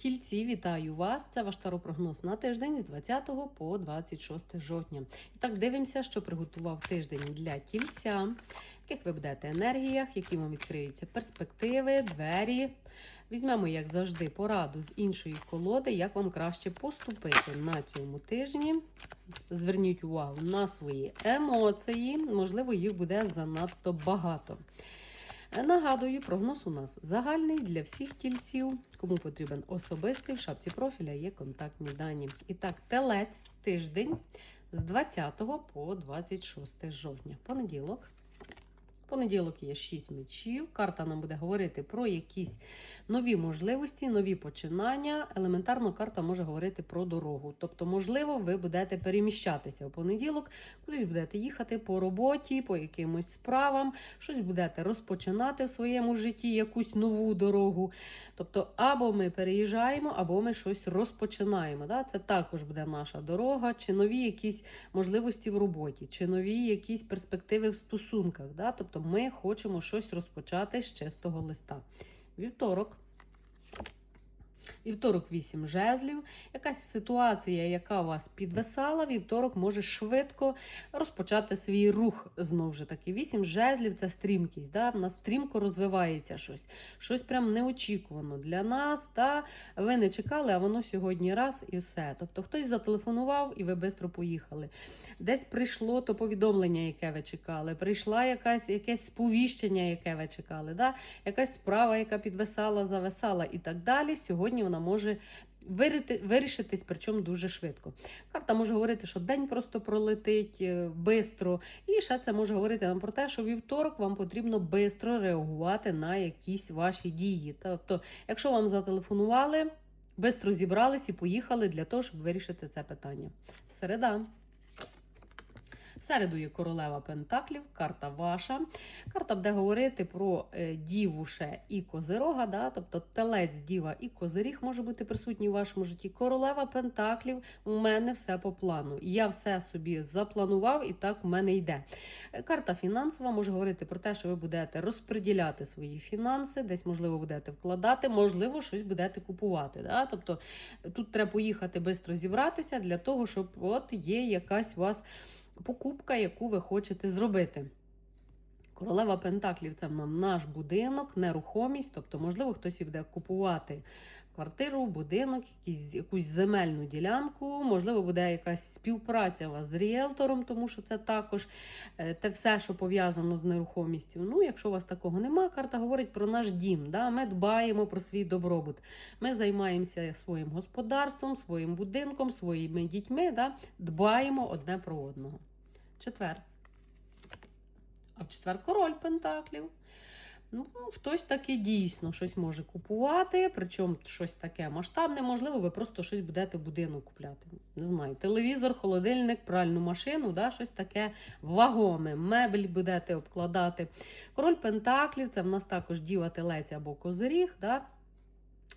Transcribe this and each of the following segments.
Тільці, вітаю вас! Це ваш таропрогноз на тиждень з 20 по 26 жовтня. І так дивимося, що приготував тиждень для тільця, в яких ви будете енергіях, які вам відкриються перспективи, двері. Візьмемо, як завжди, пораду з іншої колоди, як вам краще поступити на цьому тижні. Зверніть увагу на свої емоції, можливо, їх буде занадто багато. Нагадую, прогноз у нас загальний для всіх тільців. Кому потрібен особистий, в шапці профіля є контактні дані. І так, телець тиждень з 20 по 26 жовтня. Понеділок. Понеділок є 6 мечів. Карта нам буде говорити про якісь нові можливості, нові починання. Елементарно, карта може говорити про дорогу. Тобто, можливо, ви будете переміщатися в понеділок, кудись будете їхати по роботі, по якимось справам, щось будете розпочинати в своєму житті, якусь нову дорогу. Тобто, або ми переїжджаємо, або ми щось розпочинаємо. Да? Це також буде наша дорога, чи нові якісь можливості в роботі, чи нові якісь перспективи в стосунках. Да? Тобто ми хочемо щось розпочати з чистого листа. Вівторок. Вівторок 8 жезлів. Якась ситуація, яка вас підвисала, вівторок може швидко розпочати свій рух. Знову ж таки, 8 жезлів це стрімкість. Да? В нас стрімко розвивається щось. Щось прям неочікувано для нас. Та ви не чекали, а воно сьогодні раз і все. Тобто хтось зателефонував і ви швидко поїхали. Десь прийшло то повідомлення, яке ви чекали. Прийшла якась якесь сповіщення, яке ви чекали. Да? Якась справа, яка підвисала, зависала і так далі. Сьогодні вона може вирішитись, причому дуже швидко. Карта може говорити, що день просто пролетить е, бистро. І ще це може говорити нам про те, що вівторок вам потрібно бистро реагувати на якісь ваші дії. Тобто, якщо вам зателефонували, бистро зібрались і поїхали для того, щоб вирішити це питання. Середа. В середу є королева Пентаклів, карта ваша. Карта буде говорити про е, діву ще і козирога, да? тобто телець, діва і козиріг може бути присутній в вашому житті. Королева Пентаклів у мене все по плану. Я все собі запланував і так у мене йде. Е, Карта фінансова може говорити про те, що ви будете розподіляти свої фінанси, десь, можливо, будете вкладати, можливо, щось будете купувати. Да? Тобто тут треба поїхати швидко зібратися для того, щоб от є якась у вас покупка, яку ви хочете зробити. Королева Пентаклів це нам наш будинок, нерухомість, тобто, можливо, хтось і буде купувати квартиру, будинок, якісь, якусь земельну ділянку, можливо, буде якась співпраця у вас з ріелтором, тому що це також е, те все, що пов'язано з нерухомістю. Ну, якщо у вас такого нема, карта говорить про наш дім. Да? Ми дбаємо про свій добробут. Ми займаємося своїм господарством, своїм будинком, своїми дітьми, да? дбаємо одне про одного. Четвер. А в четвер король Пентаклів. Ну, хтось таки дійсно щось може купувати, причому щось таке масштабне. Можливо, ви просто щось будете в будинок купляти. Не знаю, телевізор, холодильник, пральну машину, да, щось таке вагоме, мебель будете обкладати. Король Пентаклів це в нас також діва телець або козиріг. Да.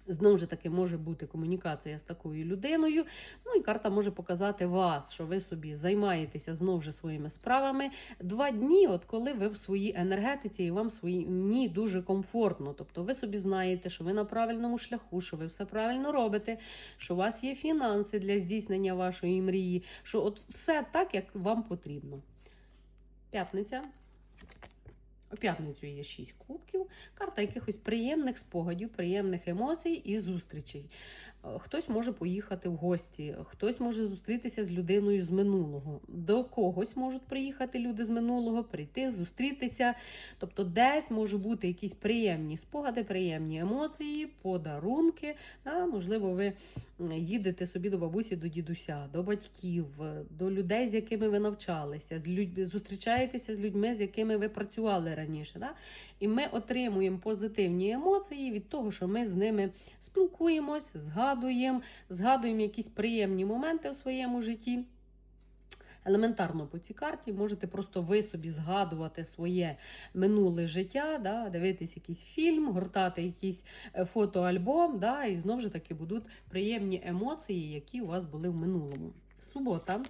Знову ж таки, може бути комунікація з такою людиною. Ну і карта може показати вас, що ви собі займаєтеся знову ж своїми справами. Два дні, от коли ви в своїй енергетиці і вам в своїй дні дуже комфортно. Тобто ви собі знаєте, що ви на правильному шляху, що ви все правильно робите, що у вас є фінанси для здійснення вашої мрії, що от все так, як вам потрібно. П'ятниця. У п'ятницю є 6 кубків, карта якихось приємних спогадів, приємних емоцій і зустрічей. Е, Хтось може поїхати в гості, хтось може зустрітися з людиною з минулого. До когось можуть приїхати люди з минулого, прийти, зустрітися. Тобто, десь може бути якісь приємні спогади, приємні емоції, подарунки. Да? Можливо, ви їдете собі до бабусі, до дідуся, до батьків, е, до людей, з якими ви навчалися, з людь... зустрічаєтеся з людьми, з якими ви працювали раніше. Да? І ми отримуємо позитивні емоції від того, що ми з ними спілкуємось, згадуємо, згадуємо якісь приємні моменти в своєму житті. Елементарно по цій карті можете просто ви собі згадувати своє минуле життя, да, дивитись якийсь фільм, гортати якийсь е, фотоальбом, да, і знову ж таки будуть приємні емоції, які у вас були в минулому. Субота.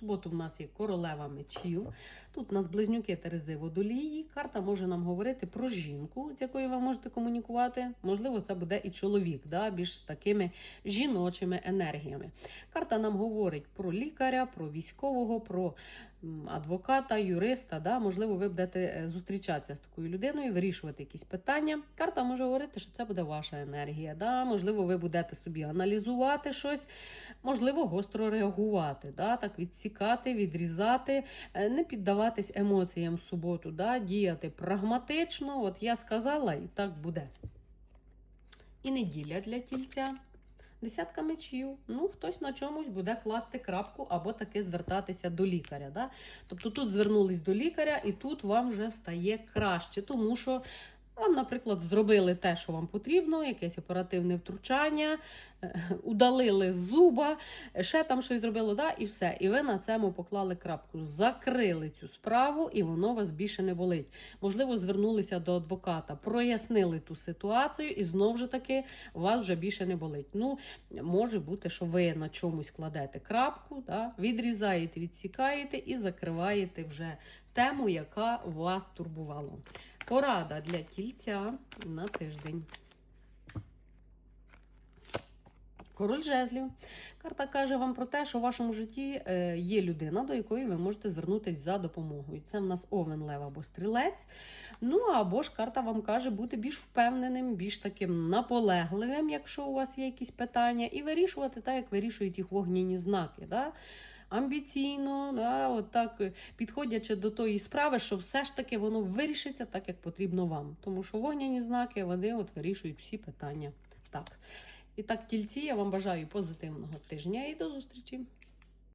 Суботу в нас є королева мечів. Тут у нас близнюки Терези водолії. Карта може нам говорити про жінку, з якою ви можете комунікувати. Можливо, це буде і чоловік, да, більш з такими жіночими енергіями. Карта нам говорить про лікаря, про військового, про адвоката, юриста. Да? Можливо, ви будете е, зустрічатися з такою людиною, вирішувати якісь питання. Карта може говорити, що це буде ваша енергія. Да? Можливо, ви будете собі аналізувати щось, можливо, гостро реагувати, да? так відсікати, відрізати, е, не піддаватись емоціям в суботу, да? діяти прагматично. От я сказала, і так буде. І неділя для тільця. Десятка мечів. Ну, хтось на чомусь буде класти крапку або таки звертатися до лікаря. Да? Тобто тут звернулись до лікаря, і тут вам вже стає краще, тому що вам, наприклад, зробили те, що вам потрібно, якесь оперативне втручання, е, удалили зуба, ще там щось зробило, да, і все. І ви на цьому поклали крапку. Закрили цю справу, і воно вас більше не болить. Можливо, звернулися до адвоката, прояснили ту ситуацію, і знову ж таки вас вже більше не болить. Ну, може бути, що ви на чомусь кладете крапку, да, відрізаєте, відсікаєте і закриваєте вже тему, яка вас турбувала. Порада для тільця на тиждень. Король жезлів. Карта каже вам про те, що в вашому житті е, є людина, до якої ви можете звернутися за допомогою. Це в нас овен, лев або стрілець. Ну або ж карта вам каже бути більш впевненим, більш таким наполегливим, якщо у вас є якісь питання, і вирішувати так, як вирішують їх вогняні знаки. Да? Амбіційно, да, от так, е, підходячи до тої справи, що все ж таки воно вирішиться так, як потрібно вам. Тому що вогняні знаки вони от вирішують всі питання. Так. І так, тільці, я вам бажаю позитивного тижня і до зустрічі!